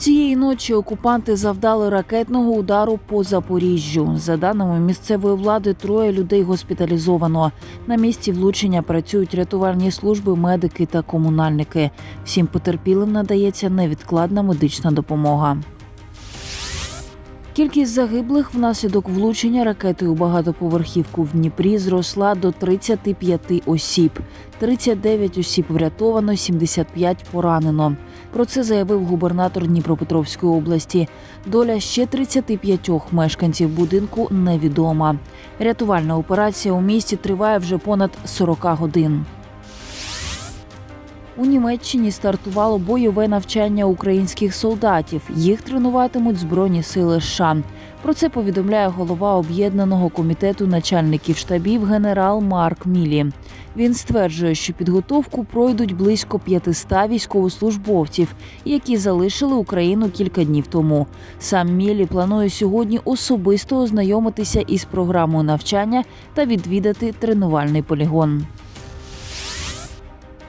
Цієї ночі окупанти завдали ракетного удару по Запоріжжю. За даними місцевої влади, троє людей госпіталізовано. На місці влучення працюють рятувальні служби, медики та комунальники. Всім потерпілим надається невідкладна медична допомога. Кількість загиблих внаслідок влучення ракети у багатоповерхівку в Дніпрі зросла до 35 осіб. 39 осіб врятовано, 75 поранено. Про це заявив губернатор Дніпропетровської області. Доля ще 35 мешканців будинку невідома. Рятувальна операція у місті триває вже понад 40 годин. У Німеччині стартувало бойове навчання українських солдатів. Їх тренуватимуть Збройні сили США. Про це повідомляє голова об'єднаного комітету начальників штабів генерал Марк Мілі. Він стверджує, що підготовку пройдуть близько 500 військовослужбовців, які залишили Україну кілька днів тому. Сам Мілі планує сьогодні особисто ознайомитися із програмою навчання та відвідати тренувальний полігон.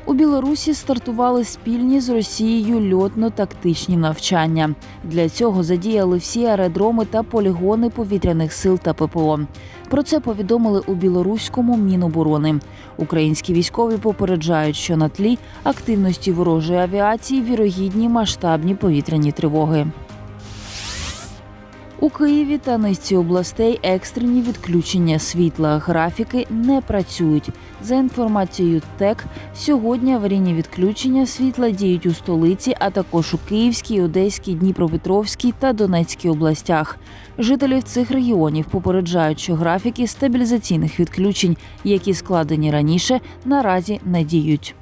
У Білорусі стартували спільні з Росією льотно-тактичні навчання. Для цього задіяли всі аеродроми та полігони повітряних сил та ППО. Про це повідомили у білоруському міноборони. Українські військові попереджають, що на тлі активності ворожої авіації вірогідні масштабні повітряні тривоги. У Києві та низці областей екстрені відключення світла. Графіки не працюють. За інформацією ТЕК, сьогодні аварійні відключення світла діють у столиці, а також у Київській, Одеській, Дніпропетровській та Донецькій областях. Жителів цих регіонів попереджають, що графіки стабілізаційних відключень, які складені раніше, наразі не діють.